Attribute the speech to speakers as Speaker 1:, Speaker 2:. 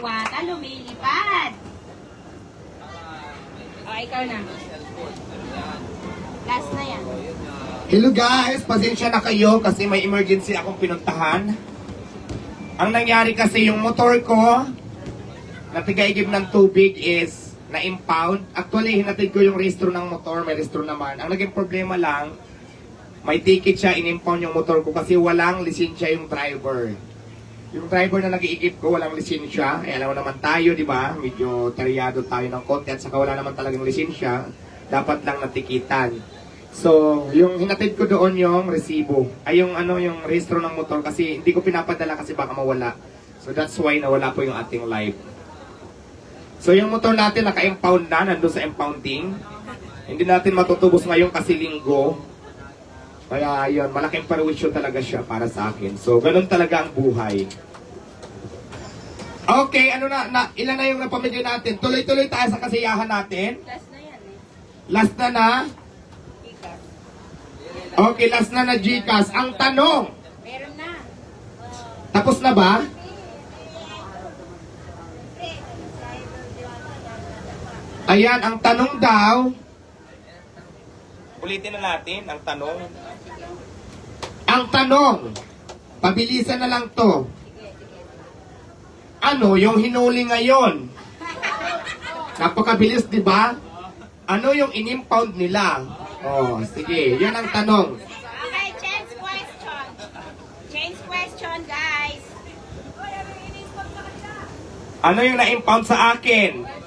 Speaker 1: diwata lumilipad. O, ikaw na. Last na yan.
Speaker 2: Hello guys, pasensya na kayo kasi may emergency akong pinuntahan. Ang nangyari kasi yung motor ko, na tigaigib ng tubig is na-impound. Actually, hinatid ko yung registro ng motor, may registro naman. Ang naging problema lang, may ticket siya, in-impound yung motor ko kasi walang lisensya yung driver. Yung driver na nag-iigib ko, walang lisensya. Eh, alam mo naman tayo, di ba? Medyo taryado tayo ng konti at saka wala naman talagang lisensya. Dapat lang natikitan. So, yung hinatid ko doon yung resibo. Ay, yung ano, yung registro ng motor kasi hindi ko pinapadala kasi baka mawala. So, that's why nawala po yung ating live. So, yung motor natin naka-impound na, nandun sa impounding. Hindi natin matutubos ngayon kasi linggo. Kaya yun, malaking perwisyo talaga siya para sa akin. So, ganun talaga ang buhay. Okay, ano na, na ilan na yung napamigay natin? Tuloy-tuloy tayo sa kasiyahan natin.
Speaker 1: Last na yan eh.
Speaker 2: Last na na.
Speaker 1: Ika.
Speaker 2: Okay, last na na Gcash. Ang tanong,
Speaker 1: Meron na.
Speaker 2: tapos na ba? Ayan, ang tanong daw. Ulitin na natin ang tanong. Ang tanong, pabilisan na lang to. Ano yung hinuli ngayon? Napakabilis, di ba? Ano yung in-impound nila? Oh, sige, yan ang tanong.
Speaker 1: Okay, change question. Change question, guys.
Speaker 2: Ano yung na-impound sa akin?